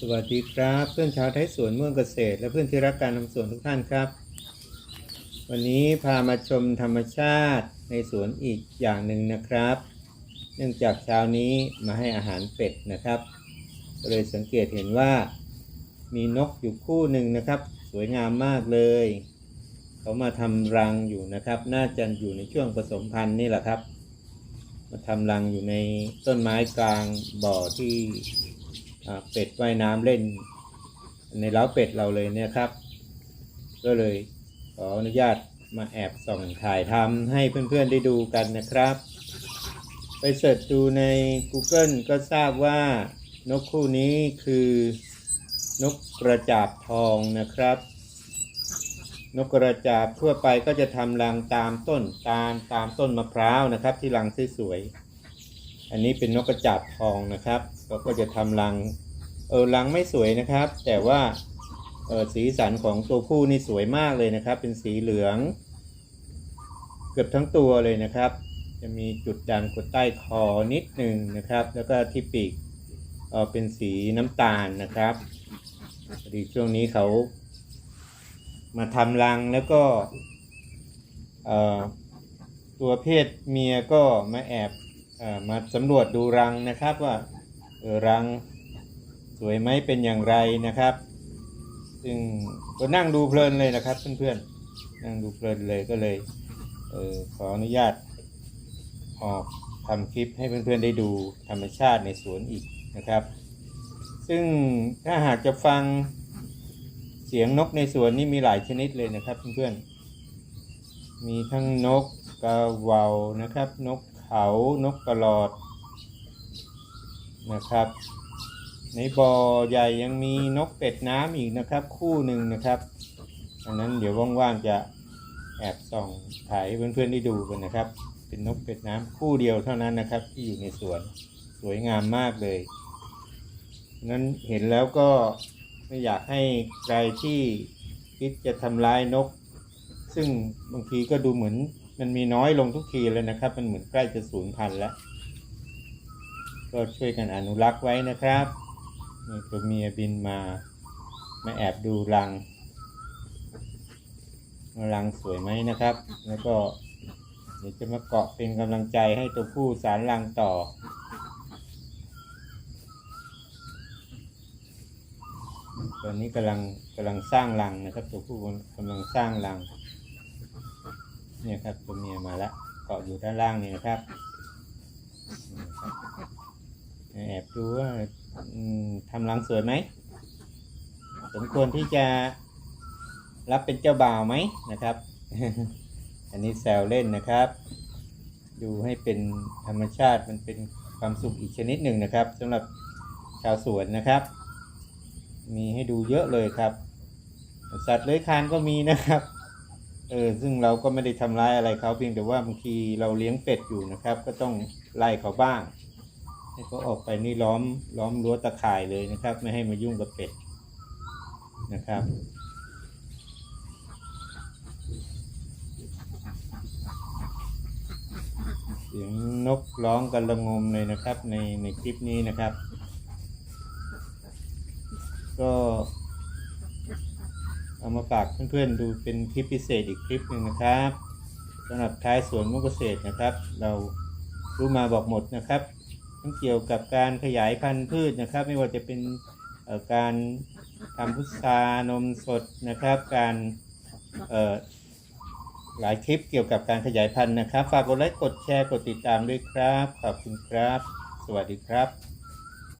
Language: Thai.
สวัสดีครับ เพื่อนชาวไทยสวนเมืองเกษตร และเพื่อนที่รักการทำสวนทุกท่านครับ วันนี้พามาชมธรรมชาติในสวนอีกอย่างหนึ่งนะครับ เนื่องจากเช้านี้มาให้อาหารเป็ดนะครับเลยสังเกตเห็นว่า มีนกอยู่คู่หนึ่งนะครับ สวยงามมากเลย เขามาทำรังอยู่นะครับ น่าจะอยู่ในช่วงผสมพันธุ์นี่แหละครับ มาทำรังอยู่ในต้นไม้กลางบ่อที่ เป็ดว่ายน้ำเล่น ในเล้าเป็ดเราเลยเนี่ยครับ ก็เลยขออนุญาตมาแอบส่องถ่ายทำให้เพื่อนๆได้ดูกันนะครับ ไปเสิร์ชดูใน Google ก็ทราบว่านกคู่นี้คือนกกระจาบทองนะครับ นกกระจาบทั่วไปก็จะทำรังตามต้นตามตามต้นมะพร้าวนะครับ ที่รังสวยๆ อันนี้เป็นนกกระจาบทองนะครับเขาก็จะทำรัง เออรังไม่สวยนะครับ แต่ว่าเออสีสันของตัวผู้นี่สวยมากเลยนะครับ เป็นสีเหลือง เกือบทั้งตัวเลยนะครับ จะมีจุดด่างกดใต้คอนิดหนึ่งนะครับ แล้วก็ที่ปีกเออเป็นสีน้ำตาลนะครับพอดีช่วงนี้เขา มาทำรังแล้วก็เออตัวเพศเมียก็มาแอบ มาสำรวจดูรังนะครับว่าออรังสวยไหมเป็นอย่างไรนะครับ ซึ่งก็นั่งดูเพลินเลยนะครับเพื่อนๆนั่งดูเพลินเลยก็เลยเออขออนุญาตออกทำคลิปให้เพื่อนๆได้ดูธรรมชาติในสวนอีกนะครับ ซึ่งถ้าหากจะฟังเสียงนกในสวนนี่มีหลายชนิดเลยนะครับเพื่อนๆมีทั้งนกกระเหว่านะครับ นก เขานกกระหลอดนะครับ ในบ่อใหญ่ยังมีนกเป็ดน้ำอีกนะครับ คู่หนึ่งนะครับอันนั้นเดี๋ยวว่างๆจะแอบส่องถ่ายเพื่อนๆได้ดูกันนะครับ เป็นนกเป็ดน้ำคู่เดียวเท่านั้นนะครับ ที่อยู่ในสวนสวยงามมากเลย นั้นเห็นแล้วก็ไม่อยากให้ใครที่คิดจะทำร้ายนก ซึ่งบางทีก็ดูเหมือน มันมีน้อยลงทุกทีเลยนะครับ มันเหมือนใกล้จะสูญพันธุ์แล้ว ก็ช่วยกันอนุรักษ์ไว้นะครับมีตัวเมียบินมา มาแอบดูรัง รังสวยไหมนะครับ แล้วก็เดี๋ยวจะมาเกาะเป็นกำลังใจให้ตัวผู้สารรังต่อตอนนี้กำลังกำลังสร้างรังนะครับ ตัวผู้กำลังสร้างรัง เนี่ยครับตัวเมียมาแล้วเกาะอยู่ด้านล่างนี่นะครับแอบดูว่าทำรังสวยไหมสมควรที่จะรับเป็นเจ้าบ่าวไหมนะครับ อันนี้แซวเล่นนะครับ ดูให้เป็นธรรมชาติมันเป็นความสุขอีกชนิดหนึ่งนะครับสำหรับชาวสวนนะครับ มีให้ดูเยอะเลยครับ สัตว์เลื้อยคลานก็มีนะครับ เออซึ่งเราก็ไม่ได้ทำร้ายอะไรเขาเพียงแต่ว่าบางทีเราเลี้ยงเป็ดอยู่นะครับ ก็ต้องไล่เขาบ้างให้เขาออกไปนี่ล้อมล้อมรั้วตะข่ายเลยนะครับ ไม่ให้มายุ่งกับเป็ดนะครับเสียงนกร้องกันระงมเลยนะครับ ในในคลิปนี้นะครับ ก็ เอามาฝากเพื่อนๆดูเป็นคลิปพิเศษอีกคลิปหนึ่งนะครับสำหรับท้ายสวนมุกเกษตรนะครับ เรารู้มาบอกหมดนะครับ ทั้งเกี่ยวกับการขยายพันธุ์พืชนะครับ ไม่ว่าจะเป็นการทำพุทรานมสดนะครับ การหลายคลิปเกี่ยวกับการขยายพันธุ์นะครับ ฝากกดไลค์กดแชร์กดติดตามด้วยครับ ขอบคุณครับ สวัสดีครับ